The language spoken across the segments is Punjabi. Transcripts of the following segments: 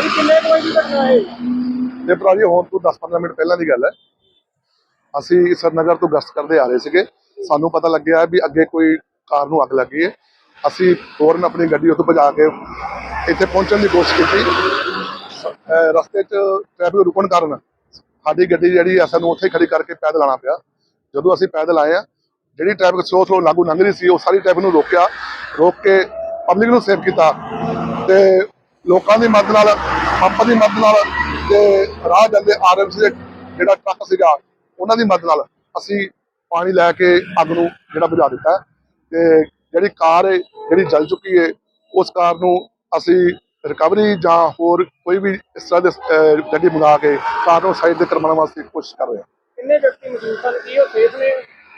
ਭਾਜੀ ਕਿੰਨੇ ਕੁ ਵਜੇ ਦੀ ਘਟਨਾ ਹੈ? ਤੇ ਭਰਾ ਜੀ ਹੁਣ ਤੋਂ 10-15 ਮਿੰਟ ਪਹਿਲਾਂ ਦੀ ਗੱਲ ਹੈ। ਅਸੀਂ ਸਰਨਗਰ ਤੋਂ ਗਸ਼ਤ ਕਰਦੇ ਆ ਰਹੇ ਸੀਗੇ। ਸਾਨੂੰ ਪਤਾ ਲੱਗਿਆ ਵੀ ਅੱਗੇ ਕੋਈ ਕਾਰ ਨੂੰ ਅੱਗ ਲੱਗੀ ਹੈ। ਅਸੀਂ ਫੌਰਨ ਆਪਣੀ ਗੱਡੀ ਉੱਥੇ ਭਜਾ ਕੇ ਇੱਥੇ ਪਹੁੰਚਣ ਦੀ ਕੋਸ਼ਿਸ਼ ਕੀਤੀ। ਰਸਤੇ 'ਚ ਟ੍ਰੈਫਿਕ ਰੁਕਣ ਕਾਰਨ ਸਾਡੀ ਗੱਡੀ ਜਿਹੜੀ ਆ, ਸਾਨੂੰ ਉੱਥੇ ਖੜੀ ਕਰਕੇ ਪੈਦਲ ਆਉਣਾ ਪਿਆ। ਜਦੋਂ ਅਸੀਂ ਪੈਦਲ ਆਏ ਆ, ਜਿਹੜੀ ਟ੍ਰੈਫਿਕ ਸਲੋ ਸਲੋ ਲਾਗੂ ਲੰਘ ਰਹੀ ਸੀ, ਉਹ ਸਾਰੀ ਟ੍ਰੈਫਿਕ ਨੂੰ ਰੋਕਿਆ। ਰੋਕ ਕੇ ਪਬਲਿਕ ਨੂੰ ਸੇਵ ਕੀਤਾ। ਤੇ ਲੋਕਾਂ ਦੀ ਮਦਦ ਨਾਲ ਪੰਪ ਦੀ ਮਦਦ ਨਾਲ ਤੇ ਰਾਹ ਜਾਂਦੇ ਆਰਐਮਸੀ ਦੇ ਜਿਹੜਾ ਟਰੱਕ ਸੀਗਾ ਉਹਨਾਂ ਦੀ ਮਦਦ ਨਾਲ ਅਸੀਂ ਪਾਣੀ ਲੈ ਕੇ ਅੱਗ ਨੂੰ ਜਿਹੜਾ ਬੁਝਾ ਦਿੱਤਾ ਤੇ ਜਿਹੜੀ ਕਾਰ ਹੈ ਜਿਹੜੀ ਜਲ ਚੁੱਕੀ ਹੈ ਉਸ ਕਾਰ ਨੂੰ ਅਸੀਂ ਰਿਕਵਰੀ ਜਾਂ ਹੋਰ ਕੋਈ ਵੀ ਇਸ ਤਰ੍ਹਾਂ ਦੇ ਗੱਡੀ ਮੰਗਾ ਕੇ ਕਾਰ ਨੂੰ ਸਾਈਡ ਤੇ ਕਰਵਾਉਣ ਵਾਸਤੇ ਕੋਸ਼ਿਸ਼ ਕਰ ਰਹੇ ਹਾਂ। ਕਿੰਨੇ ਵਿਅਕਤੀ ਮੌਜੂਦ ਸਨ ਕੀ ਉਹ ਸੇਫ ਨੇ?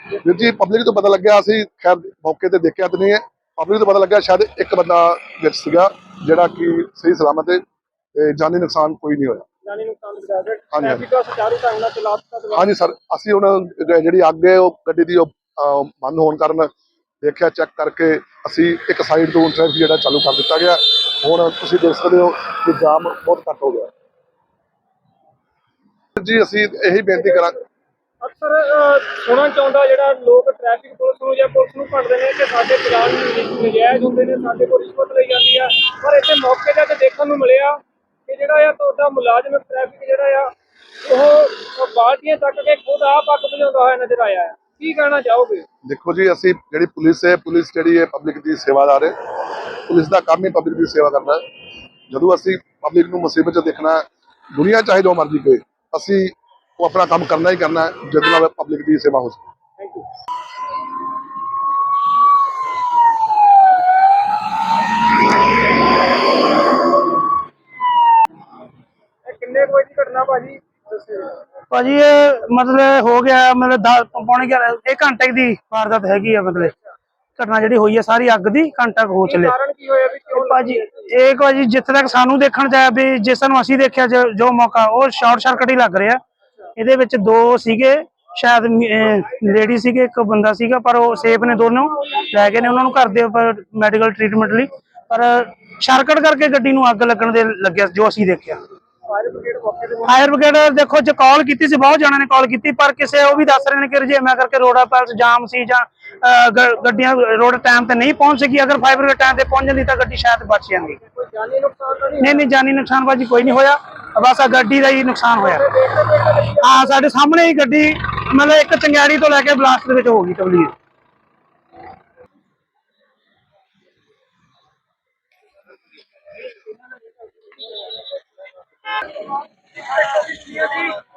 ਵੀਰ ਜੀ ਪਬਲਿਕ ਤੋਂ ਪਤਾ ਲੱਗਿਆ ਅਸੀਂ ਖੈਰ ਮੌਕੇ ਤੇ ਦੇਖਿਆ ਤਾਂ ਨਹੀਂ ਹੈ। ਪਬਲਿਕ ਤੋਂ ਪਤਾ ਲੱਗਿਆ ਸ਼ਾਇਦ ਇੱਕ ਬੰਦਾ ਵਿੱਚ ਸੀਗਾ ਜਿਹੜਾ ਕਿ ਸਹੀ ਸਲਾਮਤ ਹੈ ਤੇ ਜਾਨੀ ਨੁਕਸਾਨ ਕੋਈ ਨਹੀਂ ਹੋਇਆ। ਜਾਨੀ ਨੁਕਸਾਨ ਕੇ ਹਾਂਜੀ। ਟ੍ਰੈਫਿਕ ਸੁਚਾਰੂ ਢੰਗ ਨਾਲ ਸਰ ਅਸੀਂ ਹੁਣ ਜ- ਜਿਹੜੀ ਅੱਗ ਹੈ ਉਹ ਗੱਡੀ ਦੀ ਉਹ, ਬੰਦ ਹੋਣ ਕਾਰਨ ਦੇਖਿਆ ਚੈੱਕ ਕਰਕੇ ਅਸੀਂ ਇੱਕ ਸਾਈਡ ਤੋਂ ਟ੍ਰੈਫਿਕ ਜਿਹੜਾ ਚਾਲੂ ਕਰ ਦਿੱਤਾ ਗਿਆ। ਹੁਣ ਤੁਸੀਂ ਦੇਖ ਸਕਦੇ ਹੋ ਕਿ ਜਾਮ ਬਹੁਤ ਘੱਟ ਹੋ ਗਿਆ। ਜੀ ਅਸੀਂ ਇਹੀ ਬੇਨਤੀ ਕਰਾਂ ਸੁਣਨ ਚ ਜਿਹੜਾ ਲੋਕ ਟ੍ਰੈਫਿਕ ਪੁਲਿਸ ਨੂੰ ਜਾਂ ਪੁਲਿਸ ਨੂੰ ਭੰਡਦੇ ਨੇ ਕਿ ਸਾਡੇ ਚਲਾਨ ਨਜਾਇਜ਼ ਹੁੰਦੇ ਨੇ, ਸਾਡੇ ਕੋਲ ਰਿਸ਼ਵਤ ਲਈ ਜਾਂਦੀ ਆ। ਪਰ ਇੱਥੇ ਮੌਕੇ ਤੇ ਦੇਖਣ ਨੂੰ ਮਿਲਿਆ ਕਿ ਜਿਹੜਾ ਆ ਤੁਹਾਡਾ ਮੁਲਾਜ਼ਮ ਟ੍ਰੈਫਿਕ ਜਿਹੜਾ ਆ, ਉਹ ਬਾਲਟੀਆਂ ਚੱਕ ਕੇ ਖੁਦ ਆਪ ਅੱਗ ਬੁਝਾਉਂਦਾ ਹੋਇਆ ਨਜ਼ਰ ਆਇਆ ਕੀ ਕਹਿਣਾ ਚਾਹੋਗੇ? ਦੇਖੋ ਜੀ, ਅਸੀਂ ਜਿਹੜੀ ਪੁਲਿਸ ਹੈ, ਪੁਲਿਸ ਜਿਹੜੀ ਹੈ ਪਬਲਿਕ ਦੀ ਸੇਵਾਦਾਰ ਹੈ ਪੁਲਿਸ ਦਾ ਕੰਮ ਹੀ ਪਬਲਿਕ ਦੀ ਸੇਵਾ ਕਰਨਾ ਜਦੋਂ ਅਸੀਂ ਪਬਲਿਕ ਨੂੰ ਮੁਸੀਬਤ 'ਚ ਦੇਖਣਾ ਦੁਨੀਆ ਚਾਹੇ ਜੋ ਮਰਜ਼ੀ ਕੋਈ ਅਸੀਂ ਉਹ ਆਪਣਾ ਕੰਮ ਕਰਨਾ ਹੀ ਕਰਨਾ ਹੈ ਜਿਹਦੇ ਨਾਲ ਪਬਲਿਕ ਦੀ ਸੇਵਾ ਹੋ ਸਕੇ। ਥੈਂਕ ਯੂ ਇਹ ਕਿੰਨੇ ਕੁ ਵਜੇ ਦੀ ਘਟਨਾ ਭਾਜੀ? ਇਹ ਮਤਲਬ ਹੋ ਗਿਆ ਮਤਲਬ ਦਸ ਪੌਣੇ ਗਿਆਰਾਂ ਇਹ ਘੰਟੇ ਦੀ ਵਾਰਦਾਤ ਹੈਗੀ ਆ ਮਤਲਬ। ਘਟਨਾ ਜਿਹੜੀ ਹੋਈ ਹੈ ਸਾਰੀ ਅੱਗ ਦੀ ਘੰਟਾ ਕੁ ਹੋ ਚੱਲੇ ਕਾਰਨ ਕੀ ਹੋਇਆ ਵੀ ਕਿਉਂ ਭਾਜੀ ਇਹ ਭਾਜੀ ਜਿੱਥੇ ਤੱਕ ਸਾਨੂੰ ਦੇਖਣ ਚ ਆਇਆ ਵੀ ਜਿਸ ਨੂੰ ਅਸੀਂ ਦੇਖਿਆ ਜੋ ਜੋ ਮੌਕਾ ਉਹ ਸ਼ਾਰਟ ਸਰਕਟ ਹੀ ਲੱਗ ਰਿਹਾ। ਇਹਦੇ ਵਿੱਚ ਦੋ ਸੀਗੇ ਸ਼ਾਇਦ ਲੇਡੀ ਸੀਗੇ ਇੱਕ ਬੰਦਾ ਸੀਗਾ ਪਰ ਉਹ ਸੇਫ ਨੇ ਦੋਨੋਂ। ਲੈ ਗਏ ਨੇ ਉਹਨਾਂ ਨੂੰ ਘਰ ਦੇ ਉੱਪਰ ਮੈਡੀਕਲ ਟ੍ਰੀਟਮੈਂਟ ਲਈ। ਪਰ ਸ਼ਾਰਕਟ ਕਰਕੇ ਗੱਡੀ ਨੂੰ ਅੱਗ ਲੱਗਣ ਦੇ ਲੱਗਿਆ ਜੋ ਅਸੀਂ ਦੇਖਿਆ। ਫਾਇਰ ਬ੍ਰਿਗੇਡ ਦੇਖੋ ਜੇ ਕਾਲ ਕੀਤੀ ਸੀ ਬਹੁਤ ਜਣਾਂ ਨੇ ਕਾਲ ਕੀਤੀ ਪਰ ਕਿਸੇ ਉਹ ਵੀ ਦੱਸ ਰਹੇ ਨੇ ਕਿ ਰਜੇਮਾ ਕਰਕੇ ਰੋਡਾ ਪਾਸ ਜਾਮ ਸੀ ਜਾਂ ਗੱਡੀਆਂ ਰੋਡ ਟਾਈਮ ਤੇ ਨਹੀਂ ਪਹੁੰਚ ਸਕੀ। ਅਗਰ ਫਾਇਰ ਬ੍ਰਿਗੇਡ ਟਾਈਮ ਤੇ ਪਹੁੰਚ ਜਾਂਦੀ ਤਾਂ ਗੱਡੀ ਸ਼ਾਇਦ ਬਚ ਜਾਂਦੀ। ਨਹੀਂ ਨਹੀਂ ਜਾਨੀ ਨੁਕਸਾਨ ਬਾਜੀ ਕੋਈ ਨਹੀਂ ਹੋਇਆ। ਬਸ ਆ ਗੱਡੀ ਦਾ ਹੀ ਨੁਕਸਾਨ ਹੋਇਆ। ਹਾਂ ਸਾਡੇ ਸਾਹਮਣੇ ਹੀ ਗੱਡੀ, ਮਤਲਬ ਇੱਕ ਚੰਗਿਆੜੀ ਤੋਂ ਲੈ ਕੇ ਬਲਾਸਟ ਦੇ ਵਿੱਚ ਹੋ ਗਈ ਤਬਲੀਗ ਚੱਲ ਰਿਹਾ